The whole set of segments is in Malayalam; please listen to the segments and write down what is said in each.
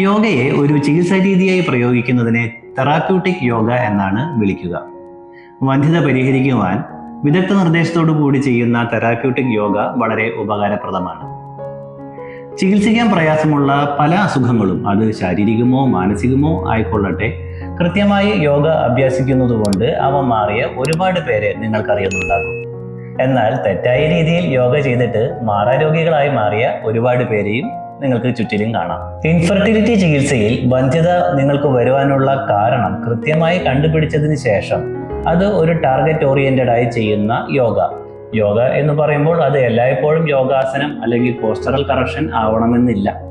യോഗയെ ഒരു ചികിത്സാ രീതിയായി പ്രയോഗിക്കുന്നതിനെ തെറാപ്യൂട്ടിക് യോഗ എന്നാണ് വിളിക്കുക. വന്ധ്യത പരിഹരിക്കുവാൻ വിദഗ്ധ നിർദ്ദേശത്തോടു കൂടി ചെയ്യുന്ന തെറാപ്യൂട്ടിക് യോഗ വളരെ ഉപകാരപ്രദമാണ്. ചികിത്സിക്കാൻ പ്രയാസമുള്ള പല അസുഖങ്ങളും അത് ശാരീരികമോ മാനസികമോ ആയിക്കൊള്ളട്ടെ കൃത്യമായി യോഗ അഭ്യസിക്കുന്നതുകൊണ്ട് അവ മാറിയ ഒരുപാട് പേരെ നിങ്ങൾക്കറിയുന്നുണ്ടാകും. എന്നാൽ തെറ്റായ രീതിയിൽ യോഗ ചെയ്തിട്ട് മാറാരോഗികളായി മാറിയ ഒരുപാട് പേരെയും നിങ്ങൾക്ക് ചുറ്റിലും കാണാം. ഇൻഫെർട്ടിലിറ്റി ചികിത്സയിൽ വന്ധ്യത നിങ്ങൾക്ക് വരുവാനുള്ള കാരണം കൃത്യമായി കണ്ടുപിടിച്ചതിന് ശേഷം അത് ഒരു ടാർഗറ്റ് ഓറിയന്റഡ് ആയി ചെയ്യുന്ന യോഗ. യോഗ എന്ന് പറയുമ്പോൾ അത് എല്ലായ്പ്പോഴും യോഗാസനം അല്ലെങ്കിൽ പോസ്റ്ററൽ കറക്ഷൻ ആവണമെന്നില്ല.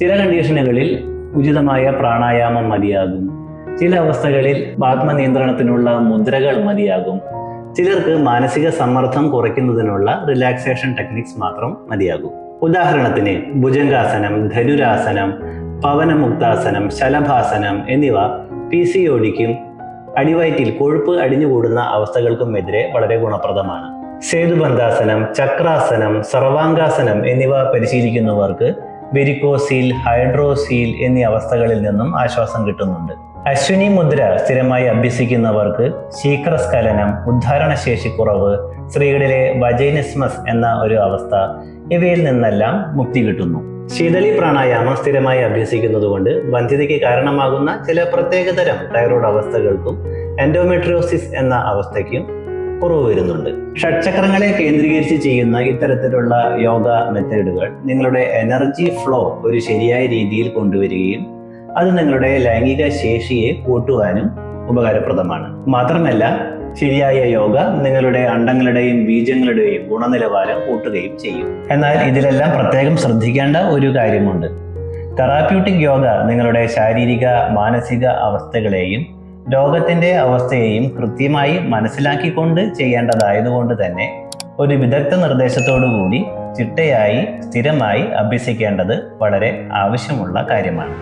ചില കണ്ടീഷനുകളിൽ ഉചിതമായ പ്രാണായാമം മതിയാകും. ചില അവസ്ഥകളിൽ ആത്മനിയന്ത്രണത്തിനുള്ള മുദ്രകൾ മതിയാകും. ചിലർക്ക് മാനസിക സമ്മർദ്ദം കുറയ്ക്കുന്നതിനുള്ള റിലാക്സേഷൻ ടെക്നിക്സ് മാത്രം മതിയാകും. ഉദാഹരണത്തിന് ഭുജംഗാസനം ധനുരാസനം പവനമുക്താസനം ശലഭാസനം എന്നിവ പി സി ഒടിക്കും അടിവയറ്റിൽ കൊഴുപ്പ് അടിഞ്ഞുകൂടുന്ന അവസ്ഥകൾക്കും എതിരെ വളരെ ഗുണപ്രദമാണ്. സേതുബന്ധാസനം ചക്രാസനം സർവാംഗാസനം എന്നിവ പരിശീലിക്കുന്നവർക്ക് വെരിക്കോസീൽ ഹൈഡ്രോസീൽ എന്നീ അവസ്ഥകളിൽ നിന്നും ആശ്വാസം കിട്ടുന്നുണ്ട്. അശ്വിനി മുദ്ര സ്ഥിരമായി അഭ്യസിക്കുന്നവർക്ക് ശീക്രസ്ഖലനം ഉദ്ധാരണശേഷി കുറവ് സ്ത്രീകളിലെ വജൈനിസ്മസ് എന്ന ഒരു അവസ്ഥ ഇവയിൽ നിന്നെല്ലാം മുക്തി കിട്ടുന്നു. ശീതളി പ്രാണായാമം സ്ഥിരമായി അഭ്യസിക്കുന്നതുകൊണ്ട് വന്ധ്യതയ്ക്ക് കാരണമാകുന്ന ചില പ്രത്യേകതരം തൈറോയ്ഡ് അവസ്ഥകൾക്കും എൻഡോമെട്രിയോസിസ് എന്ന അവസ്ഥയ്ക്കും കുറവ് വരുന്നുണ്ട്. ഷഡ്ചക്രങ്ങളെ കേന്ദ്രീകരിച്ച് ചെയ്യുന്ന ഇത്തരത്തിലുള്ള യോഗ മെത്തേഡുകൾ നിങ്ങളുടെ എനർജി ഫ്ലോ ഒരു ശരിയായ രീതിയിൽ കൊണ്ടുവരികയും അത് നിങ്ങളുടെ ലൈംഗിക ശേഷിയെ കൂട്ടുവാനും ഉപകാരപ്രദമാണ്. മാത്രമല്ല ശരിയായ യോഗ നിങ്ങളുടെ അണ്ടങ്ങളുടെയും ബീജങ്ങളുടെയും ഗുണനിലവാരം കൂട്ടുകയും ചെയ്യും. എന്നാൽ ഇതിലെല്ലാം പ്രത്യേകം ശ്രദ്ധിക്കേണ്ട ഒരു കാര്യമുണ്ട്. തെറാപ്യൂട്ടിക് യോഗ നിങ്ങളുടെ ശാരീരിക മാനസിക അവസ്ഥകളെയും രോഗത്തിന്റെ അവസ്ഥയെയും കൃത്യമായി മനസ്സിലാക്കിക്കൊണ്ട് ചെയ്യേണ്ടതായതുകൊണ്ട് തന്നെ ഒരു വിദഗ്ധ നിർദ്ദേശത്തോടു കൂടി ചിട്ടയായി സ്ഥിരമായി അഭ്യസിക്കേണ്ടത് വളരെ ആവശ്യമുള്ള കാര്യമാണ്.